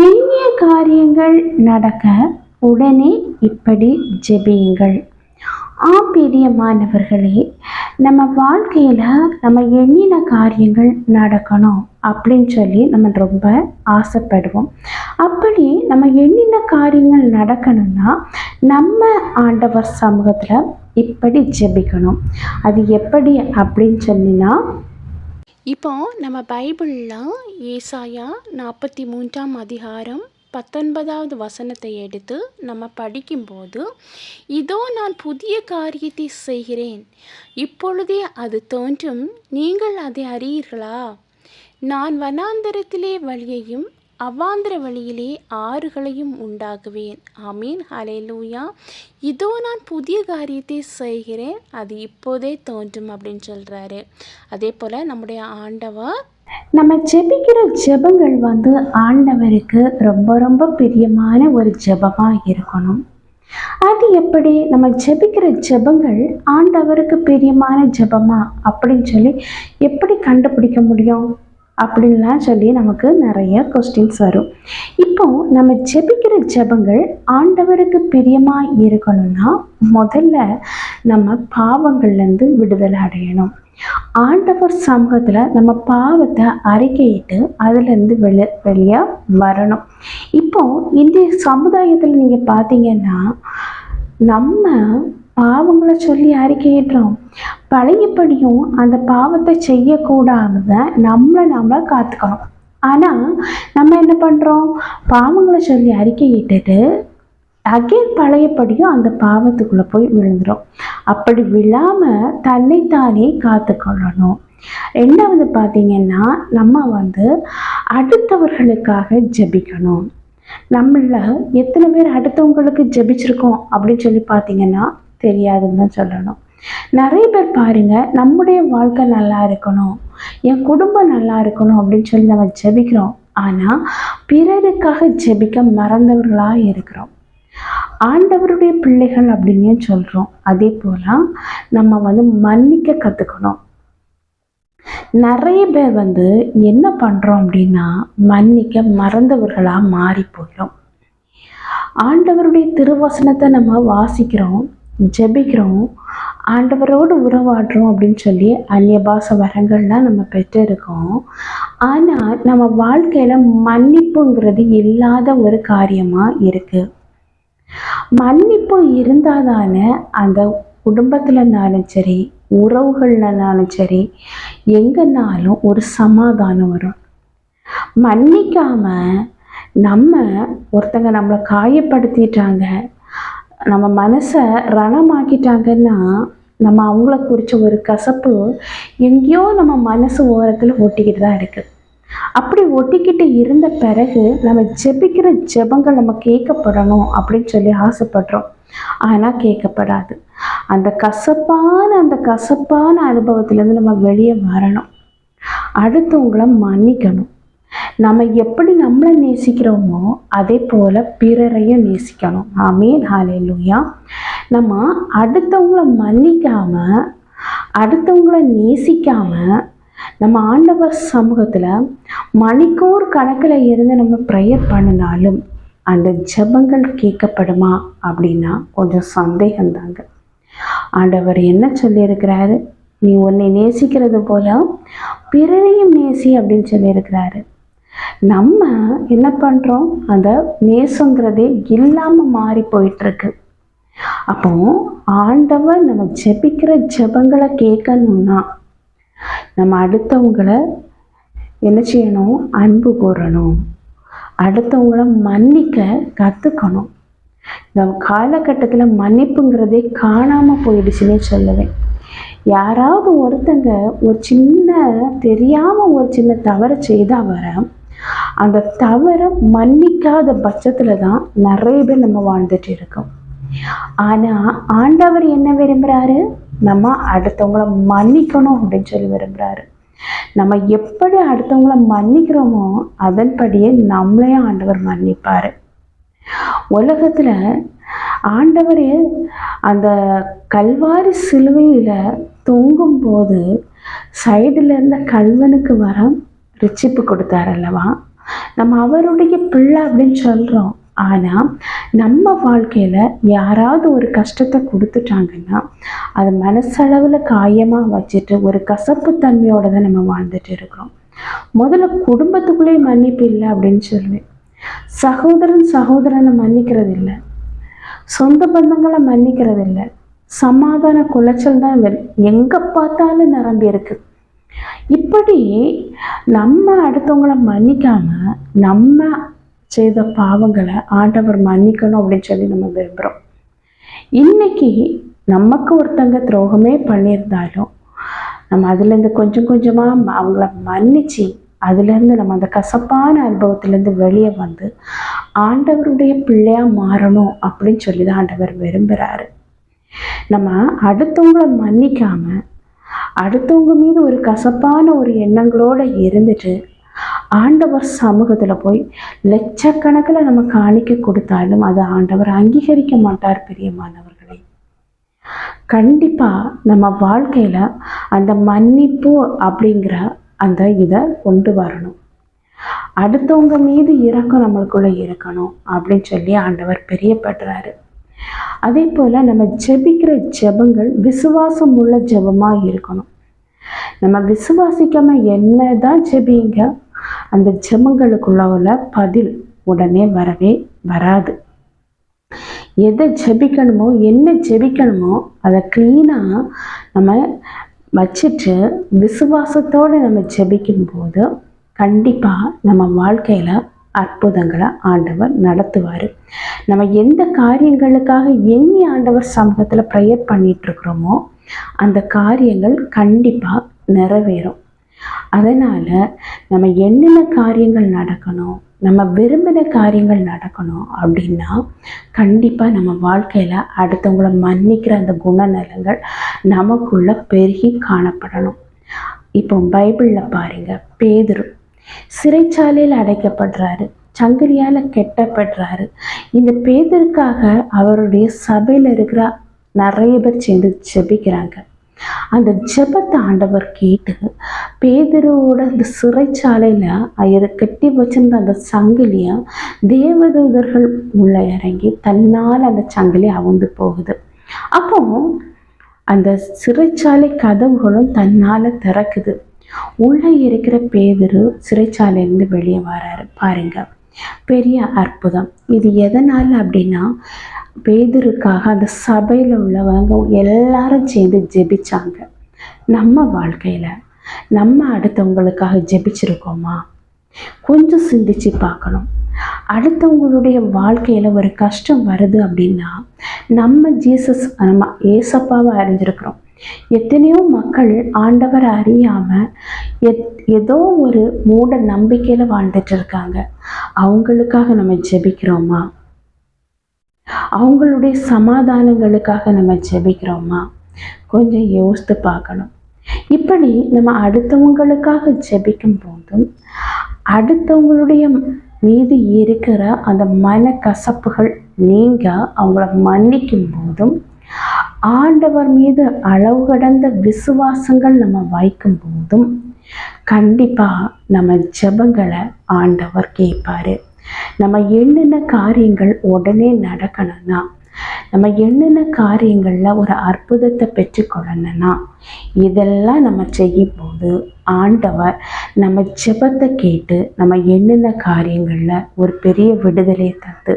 எண்ணிய காரியங்கள் நடக்க உடனே இப்படி ஜெபியுங்கள். ஆம் பிரியமானவர்களே நம்ம வாழ்க்கையில் நம்ம எண்ணின காரியங்கள் நடக்கணும் அப்படின்னு சொல்லி நம்ம ரொம்ப ஆசைப்படுவோம். அப்படி நம்ம எண்ணின காரியங்கள் நடக்கணும்னா நம்ம ஆண்டவர் சமூகத்தில் இப்படி ஜெபிக்கணும். அது எப்படி அப்படின்னு சொல்லினா இப்போ நம்ம பைபிளில் ஏசாயா நாற்பத்தி மூன்றாம் அதிகாரம் பத்தொன்பதாவது வசனத்தை எடுத்து நம்ம படிக்கும்போது இதோ நான் புதிய காரியத்தை செய்கிறேன். இப்பொழுதே அது தோன்றும். நீங்கள் அதை அறியீர்களா? நான் வனாந்தரத்திலே வழியையும் அவ்வாந்திர வழியிலே ஆறுகளையும் உண்டாக்குவேன். ஆமீன். ஹalleluya. இதோ நான் புதிய காரியத்தை செய்கிறேன். அது இப்போதே தோன்றும் அப்படின்னு சொல்கிறாரு அதே போல் நம்முடைய ஆண்டவர் நம்ம ஜெபிக்கிற ஜெபங்கள் வந்து ஆண்டவருக்கு ரொம்ப ரொம்ப பிரியமான ஒரு ஜெபமாக இருக்கணும். அது எப்படி? நம்ம ஜெபிக்கிற ஜெபங்கள் ஆண்டவருக்கு பிரியமான ஜெபமா அப்படின்னு சொல்லி எப்படி கண்டுபிடிக்க முடியும்? அப்படின்லாம் சொல்லி நமக்கு நிறைய கொஸ்டின்ஸ் வரும். இப்போ நம்ம ஜெபிக்கிற ஜெபங்கள் ஆண்டவருக்கு பிரியமாக இருக்கணும்னா முதல்ல நம்ம பாவங்கள்லேருந்து விடுதலை அடையணும். ஆண்டவர் சமூகத்தில் நம்ம பாவத்தை அறிக்கையிட்டு அதுலேருந்து வெளி வெளியே வரணும். இப்போ இந்திய சமுதாயத்தில் நீங்கள் பார்த்தீங்கன்னா நம்ம பாவங்களை சொல்லி அறிக்கையிடுறோம். பழையபடியும் அந்த பாவத்தை செய்யக்கூடாத நம்மளை நம்ம காத்துக்கணும். ஆனால் நம்ம என்ன பண்ணுறோம் பாவங்களை சொல்லி அறிக்கையிட்டுட்டு அகைன் பழையபடியும் அந்த பாவத்துக்குள்ளே போய் விழுந்துடும் அப்படி விழாமல் தன்னைத்தானே காத்துக்கொள்ளணும். ரெண்டாவது பார்த்தீங்கன்னா நம்ம வந்து அடுத்தவர்களுக்காக ஜெபிக்கணும். நம்மள எத்தனை பேர் அடுத்தவங்களுக்கு ஜெபிச்சிருக்கோம் அப்படின்னு சொல்லி பார்த்தீங்கன்னா தெரியாதுன்னு தான் சொல்லணும். நிறைய பேர் பாருங்க நம்முடைய வாழ்க்கை நல்லா இருக்கணும் என் குடும்பம் நல்லா இருக்கணும் அப்படின்னு சொல்லி நம்ம ஜெபிக்கிறோம். ஆனால் பிறருக்காக ஜெபிக்க மறந்தவர்களாக இருக்கிறோம். ஆண்டவருடைய பிள்ளைகள் அப்படின்னு சொல்கிறோம் அதே போல் நம்ம வந்து மன்னிக்க கற்றுக்கணும் நிறைய பேர் வந்து என்ன பண்ணுறோம் அப்படின்னா மன்னிக்க மறந்தவர்களாக மாறி போயிடும் ஆண்டவருடைய திருவசனத்தை நம்ம வாசிக்கிறோம் ஜெபிக்கிறோம். ஆண்டவரோடு உறவாடுறோம் அப்படின்னு சொல்லி அந்நிய வரங்கள்லாம் நம்ம பெற்றிருக்கோம். ஆனால் நம்ம வாழ்க்கையில் மன்னிப்புங்கிறது இல்லாத ஒரு காரியமாக இருக்குது மன்னிப்பு இருந்தால் தானே அந்த குடும்பத்துலனாலும் சரி உறவுகள்னாலும் சரி எங்கேனாலும் ஒரு சமாதானம் வரும். மன்னிக்காம நம்ம ஒருத்தங்க நம்மளை காயப்படுத்திட்டாங்க நம்ம மனசை ரணமாக்கிட்டாங்கன்னா நம்ம அவங்கள குறித்த ஒரு கசப்பு எங்கேயோ நம்ம மனசு ஓரத்தில் ஒட்டிக்கிட்டு தான் இருக்குது அப்படி ஒட்டிக்கிட்டு இருந்த பிறகு நம்ம ஜெபிக்கிற ஜெபங்கள் நம்ம கேட்கப்படணும் அப்படின்னு சொல்லி ஆசைப்படுறோம். ஆனால் கேட்கப்படாது. அந்த கசப்பான அந்த கசப்பான அனுபவத்திலேருந்து நம்ம வெளியே வரணும். அடுத்தவங்கள மன்னிக்கணும். நம்ம எப்படி நம்மளை நேசிக்கிறோமோ அதே போல் பிறரையும் நேசிக்கணும். ஆமீன். ஹாலேலூயா நம்ம அடுத்தவங்கள மன்னிக்காமல் அடுத்தவங்கள நேசிக்காமல் நம்ம ஆண்டவர் சமூகத்தில் மணிக்கூர் கணக்கில் இருந்து நம்ம ப்ரேயர் பண்ணினாலும் அந்த ஜெபங்கள் கேட்கப்படுமா அப்படின்னா கொஞ்சம் சந்தேகம்தாங்க ஆண்டவர் என்ன சொல்லியிருக்கிறாரு? நீ உன்னை நேசிக்கிறது போல பிறரையும் நேசி அப்படின்னு சொல்லியிருக்கிறாரு. நம்ம என்ன பண்ணுறோம் அந்த நேசங்கிறதே இல்லாமல் மாறி போயிட்டுருக்கு. அப்போ ஆண்டவர் நம்ம ஜெபிக்கிற ஜெபங்களை கேட்கணும்னா நம்ம அடுத்தவங்களை என்ன செய்யணும்? அன்பு கூறணும். அடுத்தவங்கள மன்னிக்க கற்றுக்கணும் இந்த காலகட்டத்தில் மன்னிப்புங்கிறதே காணாமல் போயிடுச்சுன்னே சொல்லுவேன். யாராவது ஒருத்தங்க ஒரு சின்ன தெரியாமல் ஒரு சின்ன தவறு செய்தால் வர அந்த தவறை மன்னிக்காத பட்சத்தில் தான் நிறைய பேர் நம்ம வாழ்ந்துட்டு இருக்கோம். ஆனால் ஆண்டவர் என்ன விரும்புகிறாரு நம்ம அடுத்தவங்கள மன்னிக்கணும் அப்படின்னு சொல்லி விரும்புகிறாரு நம்ம எப்படி அடுத்தவங்கள மன்னிக்கிறோமோ அதன்படியே நம்மளையும் ஆண்டவர் மன்னிப்பார். உலகத்தில் ஆண்டவர் அந்த கல்வாரி சிலுவையில் தொங்கும்போது சைடில் இருந்த கல்வனுக்கு வர ரிச்சிப்பு கொடுத்தார் அல்லவா? நம்ம அவருடைய பிள்ளை அப்படின்னு சொல்கிறோம் ஆனால் நம்ம வாழ்க்கையில் யாராவது ஒரு கஷ்டத்தை கொடுத்துட்டாங்கன்னா அது மனசளவில் காயமாக வச்சுட்டு ஒரு கசப்பு தன்மையோடு தான் நம்ம வாழ்ந்துட்டு இருக்கிறோம். முதல்ல குடும்பத்துக்குள்ளேயே மன்னிப்பு இல்லை அப்படின்னு சொல்லுவேன். சகோதரன் சகோதரனை மன்னிக்கிறது இல்லை. சொந்த பந்தங்களை மன்னிக்கிறது இல்லை. சமாதான குலைச்சல் தான் எங்கே பார்த்தாலும் நிரம்பி இருக்குது இப்படி நம்ம அடுத்தவங்கள மன்னிக்காம நம்ம செய்த பாவங்களை ஆண்டவர் மன்னிக்கணும் அப்படின்னு சொல்லி நம்ம விரும்புகிறோம் இன்னைக்கு நமக்கு ஒருத்தங்க துரோகமே பண்ணியிருந்தாலும் நம்ம அதுலேருந்து கொஞ்சம் கொஞ்சமாக அவங்கள மன்னிச்சு அதுலேருந்து நம்ம அந்த கசப்பான அனுபவத்துலேருந்து வெளியே வந்து ஆண்டவருடைய பிள்ளையாக மாறணும் அப்படின்னு சொல்லி தான் ஆண்டவர் விரும்புகிறாரு நம்ம அடுத்தவங்களை மன்னிக்காம அடுத்தவங்க மீது ஒரு கசப்பான ஒரு எண்ணங்களோடு இருந்துட்டு ஆண்டவர் சமூகத்தில் போய் லட்சக்கணக்கில் நம்ம காணிக்க கொடுத்தாலும் அதை ஆண்டவர் அங்கீகரிக்க மாட்டார் பிரியமானவர்களே. கண்டிப்பாக நம்ம வாழ்க்கையில் அந்த மன்னிப்பு அப்படிங்கிற அந்த இதை கொண்டு வரணும். அடுத்தவங்க மீது இறக்கம் நம்மளுக்குள்ளே இருக்கணும் அப்படின்னு சொல்லி ஆண்டவர் பெரியப்படுறாரு. அதே போல் நம்ம ஜெபிக்கிற ஜெபங்கள் விசுவாசம் உள்ள ஜெபமாக இருக்கணும். நம்ம விசுவாசிக்காம என்ன தான் ஜெபிங்க அந்த ஜெபங்களுக்குள்ள உள்ள பதில் உடனே வரவே வராது. எதை ஜெபிக்கணுமோ என்ன ஜெபிக்கணுமோ அதை க்ளீனாக நம்ம வச்சுட்டு விசுவாசத்தோடு நம்ம ஜெபிக்கும்போது கண்டிப்பாக நம்ம வாழ்க்கையில் அற்புதங்களை ஆண்டவர் நடத்துவார். நம்ம எந்த காரியங்களுக்காக எண்ணி ஆண்டவர் சமூகத்தில் ப்ரேயர் பண்ணிகிட்ருக்குறோமோ அந்த காரியங்கள் கண்டிப்பாக நிறைவேறும். அதனால் நம்ம என்னென்ன காரியங்கள் நடக்கணும் நம்ம விரும்பின காரியங்கள் நடக்கணும் அப்படின்னா கண்டிப்பாக நம்ம வாழ்க்கையில் அடுத்தவங்கள மன்னிக்கிற அந்த குணநலங்கள் நமக்குள்ள பெருகி காணப்படணும். இப்போ பைபிளில் பாருங்க பேதுரு சிறைச்சாலையில் அடைக்கப்படுறாரு. சங்கிலியால் கெட்டப்படுறாரு. இந்த பேதருக்காக அவருடைய சபையில் இருக்கிற நிறைய பேர் சேர்ந்து ஜெபிக்கிறாங்க. அந்த ஜெபத்தை ஆண்டவர் கேட்டு பேதரோட அந்த சிறைச்சாலையில் அவர் கட்டி வச்சிருந்த அந்த சங்கிலியை தேவதூதர்கள் உள்ள இறங்கி தன்னால் அந்த சங்கிலி அவுந்து போகுது. அப்போ அந்த சிறைச்சாலை கதவுகளும் தன்னால் திறக்குது. உள்ளே இருக்கிற பேதரு சிறைச்சாலையிலேருந்து வெளியே வராரு. பாருங்க. பெரிய அற்புதம். இது எதனால் அப்படின்னா பேதருக்காக அந்த சபையில் உள்ளவங்க எல்லாரும் சேர்ந்து ஜெபிச்சாங்க. நம்ம வாழ்க்கையில் நம்ம அடுத்தவங்களுக்காக ஜெபிச்சிருக்கோமா? கொஞ்சம் சிந்திச்சு பார்க்கணும். அடுத்தவங்களுடைய வாழ்க்கையில் ஒரு கஷ்டம் வருது அப்படின்னா நம்ம ஜீசஸ் நம்ம ஏசப்பாவை அறிஞ்சிருக்கிறோம். எத்தனையோ மக்கள் ஆண்டவரை அறியாமல் எத் ஏதோ ஒரு மூட நம்பிக்கையில் வாழ்ந்துட்டு இருக்காங்க. அவங்களுக்காக நம்ம ஜெபிக்கிறோமா? அவங்களுடைய சமாதானங்களுக்காக நம்ம ஜெபிக்கிறோமா? கொஞ்சம் யோசித்து பார்க்கணும். இப்படி நம்ம அடுத்தவங்களுக்காக ஜெபிக்கும் போதும் அடுத்தவங்களுடைய மீது இருக்கிற அந்த மன கசப்புகள் நீங்க அவங்கள மன்னிக்கும் போதும் ஆண்டவர் மீது அளவு கடந்த விசுவாசங்கள் நம்ம வைக்கும் போதும். கண்டிப்பாக நம்ம ஜெபங்களை ஆண்டவர் கேட்பாரு நம்ம என்னென்ன காரியங்கள் உடனே நடக்கணும்னா நம்ம என்னென்ன காரியங்களில் ஒரு அற்புதத்தை பெற்றுக்கொள்ளணும்னா இதெல்லாம் நம்ம செய்யும்போது ஆண்டவர் நம்ம ஜெபத்தை கேட்டு நம்ம என்னென்ன காரியங்களில் ஒரு பெரிய விடுதலையை தந்து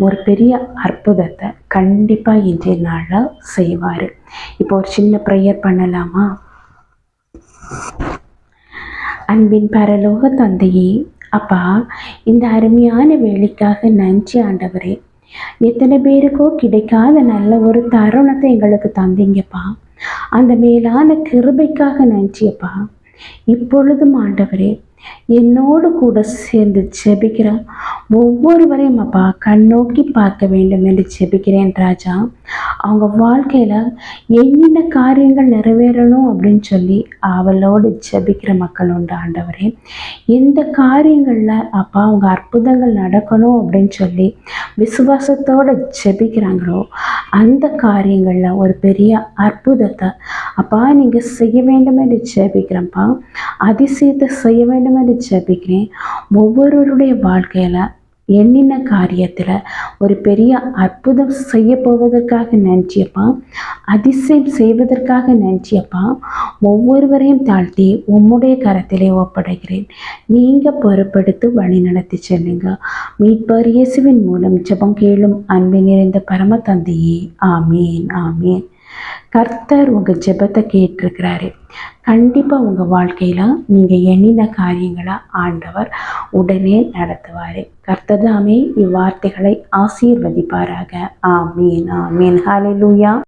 ஒரு பெரிய அற்புதத்தை கண்டிப்பாக இன்றைய நாளில் செய்வார். இப்போ ஒரு சின்ன ப்ரேயர் பண்ணலாமா? அன்பின் பரலோக தந்தையே அப்பா இந்த அருமையான வேலைக்காக நன்றி ஆண்டவரே. எத்தனை பேருக்கோ கிடைக்காத நல்ல ஒரு தருணத்தை எங்களுக்கு தந்தீங்கப்பா. அந்த மேலான கிருபைக்காக நன்றியப்பா. இப்பொழுதும் ஆண்டவரே என்னோடு கூட சேர்ந்து ஜெபிக்கிற ஒவ்வொருவரையும் அப்பா கண்ணோக்கி பார்க்க வேண்டும் என்று ஜெபிக்கிறேன் ராஜா. அவங்க வாழ்க்கையில் என்னென்ன காரியங்கள் நிறைவேறணும் அப்படின்னு சொல்லி அவளோடு ஜெபிக்கிற மக்கள் உண்டு ஆண்டவரே. எந்த காரியங்களில் அப்பா அவங்க அற்புதங்கள் நடக்கணும் அப்படின்னு சொல்லி விசுவாசத்தோடு ஜெபிக்கிறாங்களோ அந்த காரியங்களில் ஒரு பெரிய அற்புதத்தை அப்பா நீங்கள் செய்ய வேண்டும் என்று அதிசயத்தை செய்ய வேண்டும் என்று ஜெபிக்கிறேன். ஒவ்வொருவருடைய வாழ்க்கையில் எண்ணின காரியத்தில் ஒரு பெரிய அற்புதம் செய்ய போவதற்காக நன்றியப்பா அதிசயம் செய்வதற்காக நன்றியப்பா ஒவ்வொருவரையும் தாழ்த்தி உம்முடைய கரத்திலே ஒப்படைக்கிறேன். நீங்கள் பொறுப்படுத்து வழி நடத்தி செல்லுங்க. மீட்பர் இயேசுவின் மூலம் ஜெபம் கேளும் அன்பு நிறைந்த பரம தந்தையே. ஆமீன் ஆமீன். கர்த்தர் உங்கள் ஜெபத்தை கேட்டிருக்கிறாரு. கண்டிப்பாக உங்கள் வாழ்க்கையில் நீங்கள் எண்ணின காரியங்களை ஆண்டவர் உடனே நடத்துவார். கர்த்தர் தாமே இவ்வார்த்தைகளை ஆசீர்வதிப்பாராக. ஆமீன் ஆமீன். ஹalleluya